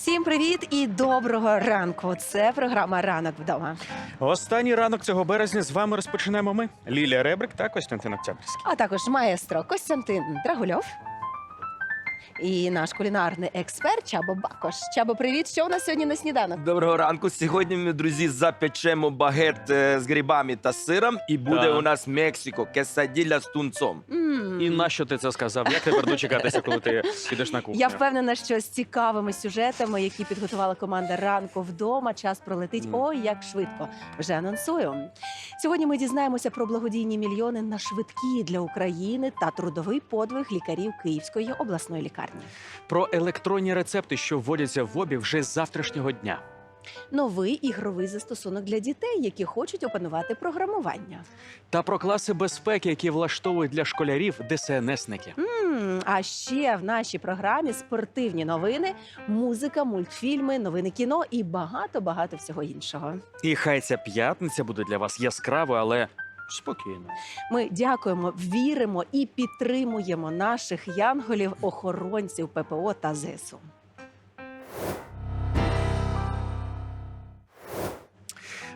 Всім привіт і доброго ранку. Це програма Ранок вдома. Останній ранок цього березня з вами розпочинаємо ми. Лілія Ребрик та Костянтин Октябрьський. А також маестро Костянтин Драгульов. І наш кулінарний експерт Чабо Бакош. Чабо, привіт! Що у нас сьогодні на сніданок? Доброго ранку. Сьогодні ми, друзі, запечемо багет е, з грибами та сиром, і буде Так. у нас Мексико, кесаділля з тунцом. М. І нащо ти це сказав? Як тепер дочекатися, коли ти підеш на кухню? Я впевнена, що з цікавими сюжетами, які підготувала команда ранку вдома, час пролетить. Ой, як швидко. Вже анонсую. Сьогодні ми дізнаємося про благодійні мільйони на швидкі для України та трудовий подвиг лікарів Київської обласної лікарні. Про електронні рецепти, що вводяться в обіг вже з завтрашнього дня. Новий ігровий застосунок для дітей, які хочуть опанувати програмування. Та про класи безпеки, які влаштовують для школярів ДСНСники. М, А ще в нашій програмі спортивні новини, музика, мультфільми, новини кіно і багато багато всього іншого. І хай ця п'ятниця буде для вас яскравою, але спокійно. Ми дякуємо, віримо і підтримуємо наших янголів, охоронців ППО та ЗСУ.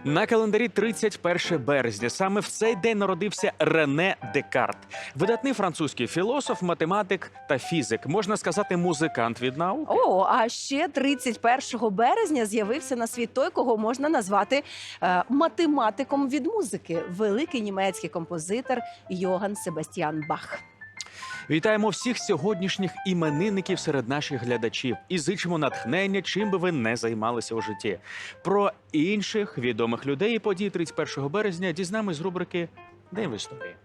На календарі 31 березня. Саме в цей день народився Рене Декарт, видатний французький філософ, математик та фізик. Можна сказати, музикант від науки. О, а ще 31 березня з'явився на світ той, кого можна назвати е, математиком від музики. Великий німецький композитор Йоган Себастьян Бах. Вітаємо всіх сьогоднішніх іменинників серед наших глядачів і зичимо натхнення, чим би ви не займалися у житті. Про інших відомих людей і подій 31 березня дізнаємось з рубрики День в історії. –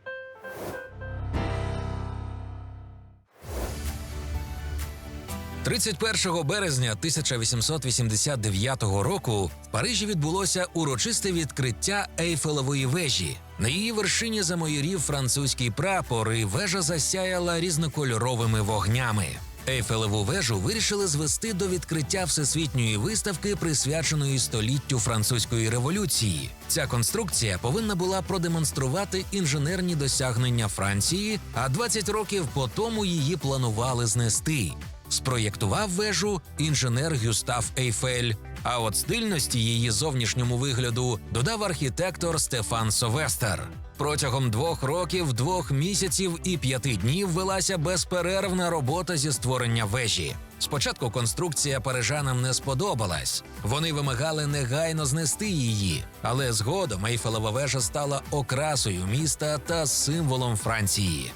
31 березня 1889 року в Парижі відбулося урочисте відкриття Ейфелевої вежі. На її вершині замайорів французький прапор, і вежа засяяла різнокольоровими вогнями. Ейфелеву вежу вирішили звести до відкриття всесвітньої виставки, присвяченої століттю французької революції. Ця конструкція повинна була продемонструвати інженерні досягнення Франції, а 20 років по тому її планували знести. Спроєктував вежу інженер Гюстав Ейфель. А от стильності її зовнішньому вигляду додав архітектор Стефан Совестер. Протягом двох років, двох місяців і п'яти днів велася безперервна робота зі створення вежі. Спочатку конструкція парижанам не сподобалась. Вони вимагали негайно знести її, але згодом Ейфелева вежа стала окрасою міста та символом Франції.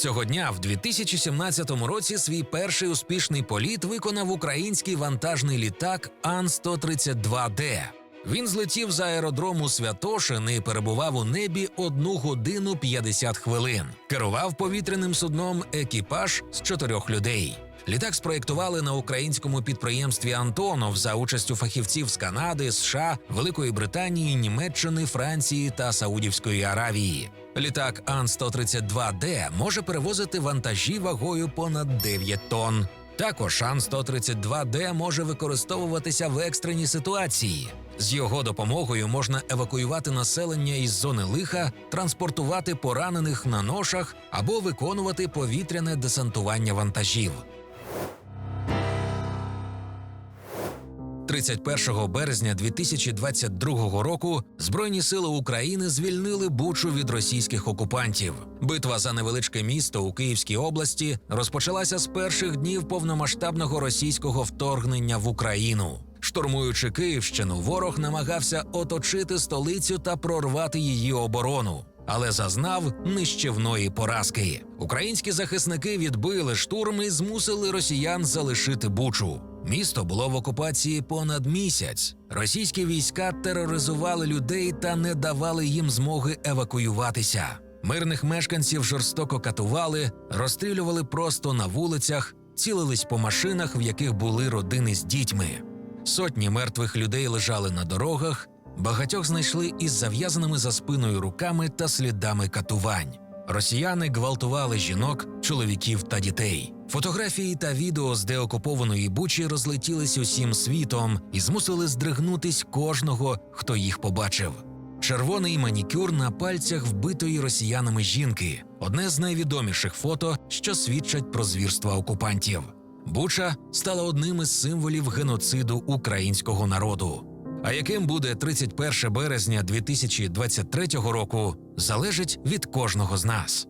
Цього дня, в 2017 році, свій перший успішний політ виконав український вантажний літак Ан-132Д. Він злетів з аеродрому Святошин і перебував у небі 1 годину 50 хвилин. Керував повітряним судном екіпаж з чотирьох людей. Літак спроєктували на українському підприємстві Антонов за участю фахівців з Канади, США, Великої Британії, Німеччини, Франції та Саудівської Аравії. Літак Ан-132Д може перевозити вантажі вагою понад 9 тонн. Також Ан-132Д може використовуватися в екстреній ситуації. З його допомогою можна евакуювати населення із зони лиха, транспортувати поранених на ношах або виконувати повітряне десантування вантажів. 31 березня 2022 року Збройні сили України звільнили Бучу від російських окупантів. Битва за невеличке місто у Київській області розпочалася з перших днів повномасштабного російського вторгнення в Україну. Штурмуючи Київщину, ворог намагався оточити столицю та прорвати її оборону. Але зазнав нищівної поразки. Українські захисники відбили штурм і змусили росіян залишити Бучу. Місто було в окупації понад місяць. Російські війська тероризували людей та не давали їм змоги евакуюватися. Мирних мешканців жорстоко катували, розстрілювали просто на вулицях, цілились по машинах, в яких були родини з дітьми. Сотні мертвих людей лежали на дорогах, багатьох знайшли із зав'язаними за спиною руками та слідами катувань. Росіяни гвалтували жінок, чоловіків та дітей. Фотографії та відео з деокупованої Бучі розлетілись усім світом і змусили здригнутись кожного, хто їх побачив. Червоний манікюр на пальцях вбитої росіянами жінки одне з найвідоміших фото, що свідчать про звірства окупантів. Буча стала одним із символів геноциду українського народу. А яким буде 31 березня 2023 року, залежить від кожного з нас.